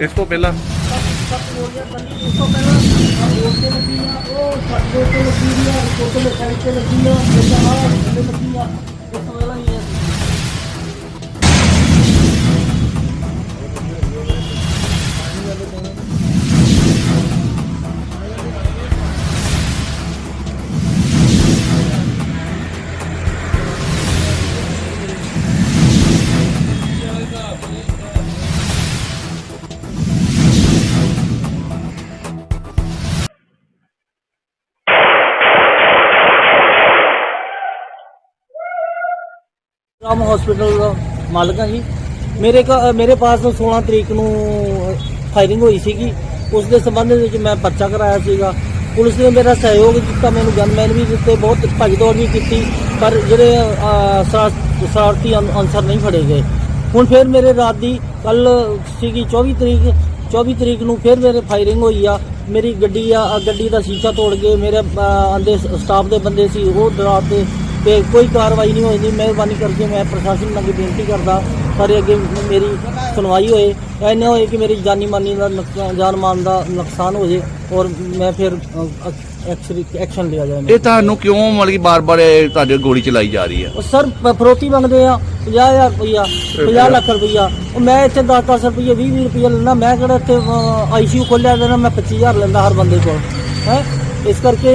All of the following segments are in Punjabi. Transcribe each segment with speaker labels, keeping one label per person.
Speaker 1: ਇਸ ਤੋਂ ਪਹਿਲਾਂ
Speaker 2: ਸੱਤ ਗੋਲੀਆਂ ਚੱਲੀ ਉਸ ਤੋਂ ਪਹਿਲਾਂ ਰੋਡ ਤੇ ਲੱਗੀ ਆ ਉਹ ਸਾਡੇ ਤੇ ਲੱਗੀ ਆ ਕੋਟੇ ਤੇ ਲੱਗੀ ਆ ਮੇਰਾ ਆ ਲੱਗੀ ਆ ਰਾਮ ਹਸਪੀਟਲ ਦਾ ਮਾਲਕ ਹਾਂ ਜੀ। ਮੇਰੇ ਕਾ- ਮੇਰੇ ਪਾਸ 16 ਤਰੀਕ ਨੂੰ ਫਾਇਰਿੰਗ ਹੋਈ ਸੀਗੀ। ਉਸ ਦੇ ਸੰਬੰਧ ਵਿੱਚ ਮੈਂ ਪਰਚਾ ਕਰਾਇਆ ਸੀਗਾ। ਪੁਲਿਸ ਨੇ ਮੇਰਾ ਸਹਿਯੋਗ ਦਿੱਤਾ ਮੈਨੂੰ ਗਨਮੈਨ ਵੀ ਦਿੱਤੇ ਬਹੁਤ ਭੱਜ ਦੌੜ ਵੀ ਕੀਤੀ ਪਰ ਜਿਹੜੇ ਅਹ, ਸ਼ਰਾ- ਸ਼ਰਾਰਤੀ ਅਨ- ਅਨਸਰ ਨਹੀਂ ਫੜੇ ਗਏ। ਹੁਣ ਫਿਰ ਮੇਰੇ ਰਾਤ ਦੀ ਕੱਲ ਸੀਗੀ 24 ਤਰੀਕ 24 ਤਰੀਕ ਨੂੰ ਫਿਰ ਮੇਰੇ ਫਾਇਰਿੰਗ ਹੋਈ ਆ। ਮੇਰੀ ਗੱਡੀ ਆ ਅ, ਗੱਡੀ ਦਾ ਸ਼ੀਸ਼ਾ ਤੋੜ ਕੇ ਮੇਰੇ ਅ, ਸਟਾਫ ਦੇ ਬੰਦੇ ਸੀ ਉਹ ਡਰਾਤੇ ਤੇ ਕੋਈ ਕਾਰਵਾਈ ਨਹੀਂ ਹੋਈ ਦੀ ਮਿਹਰਬਾਨੀ ਕਰਕੇ ਮੈਂ ਪ੍ਰਸ਼ਾਸਨ ਅੱਗੇ ਬੇਨਤੀ ਕਰਦਾ ਪਰ ਅੱਗੇ ਮੇਰੀ ਸੁਣਵਾਈ ਹੋਏ। ਐਨੇ ਹੋਏ ਕਿ ਮੇਰੀ ਜਾਨੀ ਮਾਨੀ ਦਾ ਨੁਕਸਾਨ ਜਾਨ ਮਾਨ ਦਾ ਨੁਕਸਾਨ ਹੋ ਜੇ ਔਰ ਮੈਂ ਫਿਰ ਐਕਸ਼ਨ ਲਿਆ ਜਾਏ
Speaker 1: ਇਹ ਤੁਹਾਨੂੰ ਕਿਉਂ ਮਤਲਬ ਕਿ ਬਾਰ-ਬਾਰ ਇਹ ਤੁਹਾਡੇ ਗੋਲੀ ਚਲਾਈ ਜਾ ਰਹੀ ਹੈ?
Speaker 2: ਉਹ ਸਰ ਫਰੋਤੀ ਮੰਗਦੇ ਆ 50000 ਰੁਪਈਆ 50 ਲੱਖ ਰੁਪਈਆ। ਉਹ ਮੈਂ ਇੱਥੇ 10-10 ਰੁਪਈਏ 20-20 ਰੁਪਈਆ ਲੈਣਾ ਮੈਂ ਕਿਹੜਾ ਇੱਥੇ ਆਈਸੀਯੂ ਖੋਲਿਆ ਦੇਣਾ ਮੈਂ 25000 ਲੈਂਦਾ ਹਰ ਬੰਦੇ ਕੋਲ ਹੈ? ਇਸ ਕਰਕੇ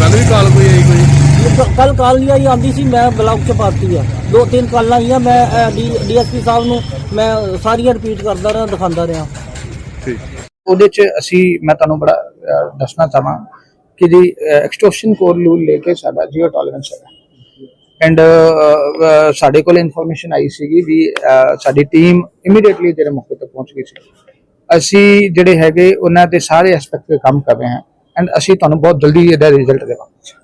Speaker 1: ਕੱਲ ਵੀ ਕਾਲ ਕੋਈ ਆਈ ਕੋਈ?
Speaker 2: ਕੱਲ ਕਾਲ ਨਹੀਂ ਆਈ ਆਂਦੀ ਸੀ ਮੈਂ ਬਲੌਕ ਚ ਪਾਤੀ ਆ। ਦੋ ਤਿੰਨ ਕਾਲਾਂ ਆਈਆਂ ਮੈਂ ਡੀਐਸਪੀ ਸਾਹਿਬ ਨੂੰ ਮੈਂ ਸਾਰੀਆਂ ਰਿਪੀਟ ਕਰਦਾ ਰਿਹਾ ਦਿਖਾਉਂਦਾ ਰਿਹਾ।
Speaker 1: ਠੀਕ।
Speaker 3: ਉਹਦੇ ਚ ਅਸੀਂ ਮੈਂ ਤੁਹਾਨੂੰ ਬੜਾ ਦੱਸਣਾ ਚਾਹਾਂ ਕਿ ਜੀ ਐਕਸਟੋਰਸ਼ਨ ਕੋਡ ਰੂਲ ਲੈ ਕੇ ਸਾਡਾ ਜੀਓ ਟੋਲਰੈਂਸ ਹੈ ਐਂਡ ਸਾਡੇ ਕੋਲ ਇਨਫੋਰਮੇਸ਼ਨ ਆਈ ਸੀਗੀ ਵੀ ਸਾਡੀ ਟੀਮ ਇਮੀਡੀਏਟਲੀ ਜਿਹੜੇ ਮੌਕੇ ਤੇ ਪਹੁੰਚ ਗਈ ਸੀ। ਅਸੀਂ ਜਿਹੜੇ ਹੈਗੇ ਉਹਨਾਂ ਦੇ ਸਾਰੇ ਐਸਪੈਕਟ ਤੇ ਕੰਮ ਕਰ ਰਹੇ ਹਾਂ। ਐਂਡ ਅਸੀਂ ਤੁਹਾਨੂੰ ਬਹੁਤ ਜਲਦੀ ਇਹਦਾ ਰਿਜ਼ਲਟ ਦੇਵਾਂਗੇ।